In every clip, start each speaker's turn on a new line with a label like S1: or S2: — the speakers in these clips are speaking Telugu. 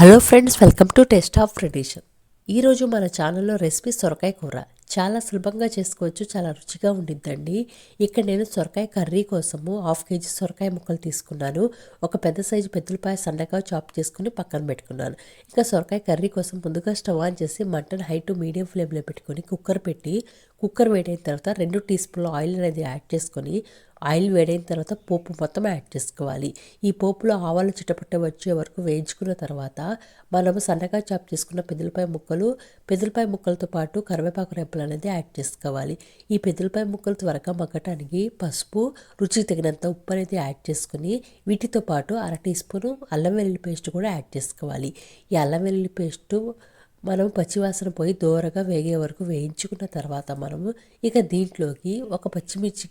S1: Hello friends welcome to taste of tradition. ఈరోజు మన ఛానల్లో రెసిపీ సొరకాయ కూర. చాలా సులభంగా చేసుకోవచ్చు చాలా రుచిగా ఉండిద్దండి. ఇక్కడ నేను సొరకాయ కర్రీ కోసము హాఫ్ కేజీ సొరకాయ ముక్కలు తీసుకున్నాను. ఒక పెద్ద సైజు పెద్దలపాయ సన్నగా చాప్ చేసుకుని పక్కన పెట్టుకున్నాను. ఇంకా సొరకాయ కర్రీ కోసం ముందుగా స్టవ్ ఆన్ చేసి మటన్ హై టు మీడియం ఫ్లేమ్లో పెట్టుకొని కుక్కర్ పెట్టి కుక్కర్ వేడైన తర్వాత రెండు టీ స్పూన్ల ఆయిల్ అనేది యాడ్ చేసుకొని ఆయిల్ వేడైన తర్వాత పోపు మొత్తం యాడ్ చేసుకోవాలి. ఈ పోపులో ఆవాలు చిటపట్ట వచ్చే వరకు వేయించుకున్న తర్వాత మనం సన్నగా చాప్ చేసుకున్న పెదలపాయ ముక్కలు పెదలపాయ ముక్కలతో పాటు కరివేపాకు రెప్పలు అనేది యాడ్ చేసుకోవాలి. ఈ పెదలపాయ ముక్కలు త్వరగా మగ్గటానికి పసుపు రుచికి తగినంత ఉప్పు అనేది యాడ్ చేసుకుని వీటితో పాటు అర టీ స్పూను అల్లం వెల్లుల్లి పేస్ట్ కూడా యాడ్ చేసుకోవాలి. ఈ అల్లం వెల్లుల్లి పేస్టు మనం పచ్చివాసన పోయి దూరగా వేగే వరకు వేయించుకున్న తర్వాత మనము ఇక దీంట్లోకి ఒక పచ్చిమిర్చి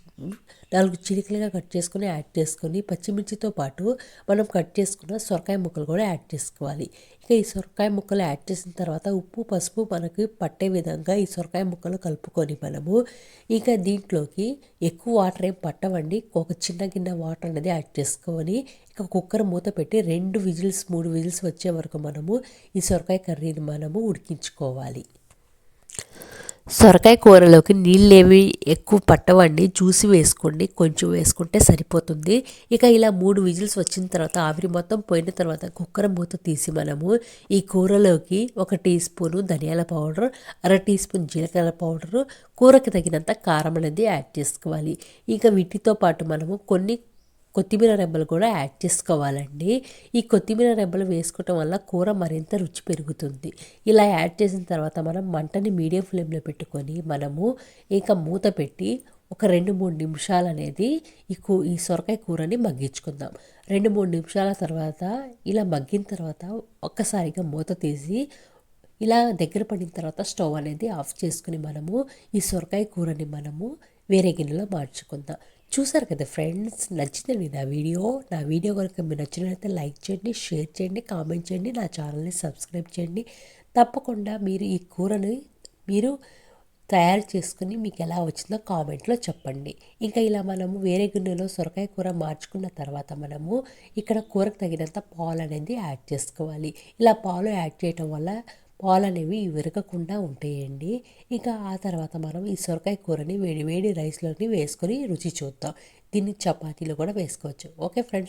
S1: నాలుగు చిలికలుగా కట్ చేసుకొని యాడ్ చేసుకొని పచ్చిమిర్చితో పాటు మనం కట్ చేసుకున్న సొరకాయ ముక్కలు కూడా యాడ్ చేసుకోవాలి. ఇక ఈ సొరకాయ ముక్కలు యాడ్ చేసిన తర్వాత ఉప్పు పసుపు మనకి పట్టే విధంగా ఈ సొరకాయ ముక్కలు కలుపుకొని మనము ఇక దీంట్లోకి ఎక్కువ వాటర్ ఏం పట్టవండి. ఒక చిన్న గిన్నె వాటర్ అనేది యాడ్ చేసుకొని ఇక కుక్కర్ మూత పెట్టి రెండు విజిల్స్ మూడు విజిల్స్ వచ్చే వరకు మనము ఈ సొరకాయ కర్రీని మనము ఉడికించుకోవాలి. సొరకాయ కూరలోకి నీళ్ళేవి ఎక్కువ పట్టవండి చూసి వేసుకోండి కొంచెం వేసుకుంటే సరిపోతుంది. ఇక ఇలా మూడు విజిల్స్ వచ్చిన తర్వాత ఆవిరి మొత్తం పోయిన తర్వాత కుక్కర్ మూత తీసి మనము ఈ కూరలోకి ఒక టీ స్పూను ధనియాల పౌడర్ అర టీ స్పూన్ జీలకర్ర పౌడరు కూరకి తగినంత కారం అనేది యాడ్ చేసుకోవాలి. ఇక వీటితో పాటు మనము కొన్ని కొత్తిమీర రెబ్బలు కూడా యాడ్ చేసుకోవాలండి. ఈ కొత్తిమీర రెబ్బలు వేసుకోవటం వల్ల కూర మరింత రుచి పెరుగుతుంది. ఇలా యాడ్ చేసిన తర్వాత మనం మంటని మీడియం ఫ్లేమ్లో పెట్టుకొని మనము ఇక మూత పెట్టి ఒక రెండు మూడు నిమిషాలు అనేది ఈ కూ ఈ సొరకాయ కూరని మగ్గించుకుందాం. రెండు మూడు నిమిషాల తర్వాత ఇలా మగ్గిన తర్వాత ఒక్కసారిగా మూత తీసి ఇలా దగ్గర పడిన తర్వాత స్టవ్ అనేది ఆఫ్ చేసుకుని మనము ఈ సొరకాయ కూరని మనము వేరే గిన్నెలో మార్చుకుందాం. చూసారు కదా ఫ్రెండ్స్ నచ్చిందండి నా వీడియో. నా వీడియో కనుక మీరు నచ్చినట్లయితే లైక్ చేయండి షేర్ చేయండి కామెంట్ చేయండి నా ఛానల్ని సబ్స్క్రైబ్ చేయండి. తప్పకుండా మీరు ఈ కూరని మీరు తయారు చేసుకుని మీకు ఎలా వచ్చిందో కామెంట్లో చెప్పండి. ఇంకా ఇలా మనము వేరే గిన్నెలో సొరకాయ కూర మార్చుకున్న తర్వాత మనము ఇక్కడ కూరకు తగినంత పాలు అనేది యాడ్ చేసుకోవాలి. ఇలా పాలు యాడ్ చేయటం వల్ల పాలు అనేవి విరగకుండా ఉంటాయండి. ఇంకా ఆ తర్వాత మనం ఈ సొరకాయ కూరని వేడి వేడి రైస్లోని వేసుకొని రుచి చూద్దాం. దీన్ని చపాతీలో కూడా వేసుకోవచ్చు. Okay friends?